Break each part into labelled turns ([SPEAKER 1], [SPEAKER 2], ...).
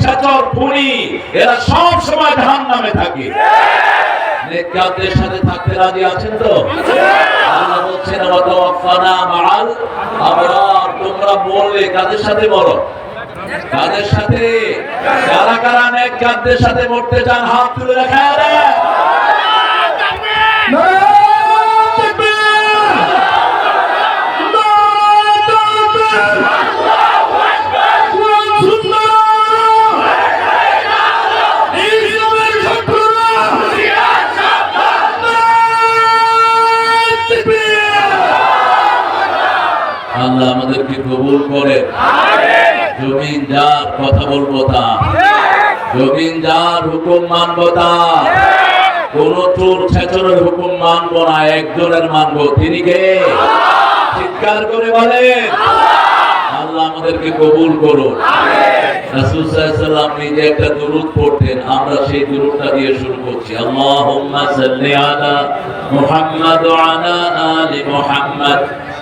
[SPEAKER 1] ছেচর খুনি, এরা সব সময় ধান নামে থাকে সাথে থাকতে রাজি আছেন তো? আল্লাহ বলছেন মাআল আবরার। তোমরা বললে, কাদের সাথে বলো? কাদের সাথে? কারা কারা নেককারদের সাথে মরতে চান, হাত তুলে রাখা আল্লাহ আমাদেরকে কবুল করে। জমিন যার কথা বলব তা। জমিন যার হুকুম মানবো তা। কোন চোর ছেচরের হুকুম মানবো না, একজনের মানবো। তিনি কে? চিৎকার করে বলেন। আল্লাহ আমাদেরকে কবুল করুন। আমরা সেই দুরূদটা দিয়ে শুরু করছি।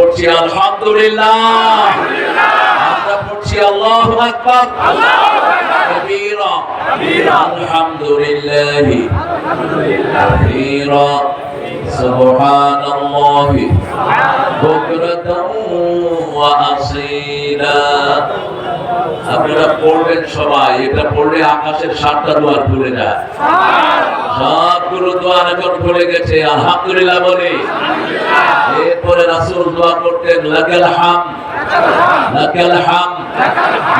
[SPEAKER 1] পড়ছি আলহামদুলিল্লাহ। আমরা পড়ছি আল্লাহ আকবার। আলহামদুলিল্লাহ। আপনারা পড়বেন সবাই। এটা পড়লে আকাশের সাতটা দুয়ার খুলে যায়। সবগুলো দোয়ার এখন খুলে গেছে আলহামদুলিল্লাহ বলি এরপরে রাসূল দোয়া করতেন লাকাল হাম লাকাল হাম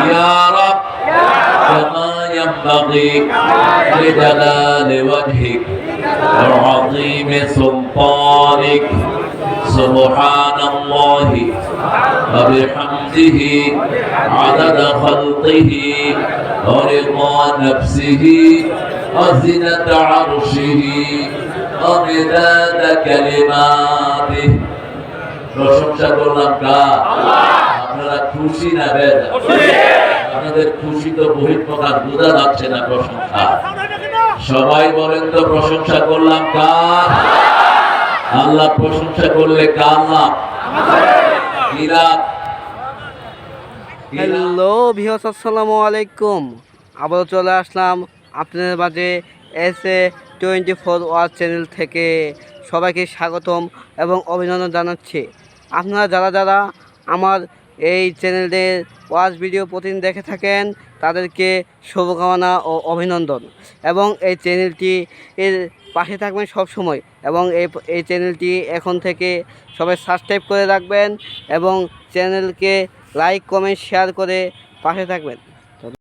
[SPEAKER 1] ইয়া রব كما ينبغي لجلال وجهك وعظيم سلطانك سبحان الله وبحمده عدد خلقه ورضا نفسه وزنة عرشه ومداد كلماته প্রশংসা করলাম কার আপনারা খুশি না বেদা আপনাদের খুশি তো বহিঃপ্রকাশ বোঝা যাচ্ছে না প্রশংসা সবাই বলেন তো প্রশংসা করলাম কার আল্লাহ প্রশংসা করলে কার লাভ কি লাভ? কি লাভ?
[SPEAKER 2] হ্যালো ভিউস আসসালামু আলাইকুম আবারও চলে আসলাম আপনাদের মাঝে S A twenty four watch channel থেকে সবাইকে স্বাগতম এবং অভিনন্দন জানাচ্ছি। আপনারা যারা যারা আমার এই চ্যানেলের ওয়াচ ভিডিও প্রতিদিন দেখে থাকেন, তাদেরকে শুভকামনা ও অভিনন্দন। এবং এই চ্যানেলটি এর পাশে থাকবেন সব সময় এবং এই এই চ্যানেলটি এখন থেকে সবাই সাবস্ক্রাইব করে রাখবেন এবং চ্যানেলকে লাইক, কমেন্ট, শেয়ার করে পাশে থাকবেন।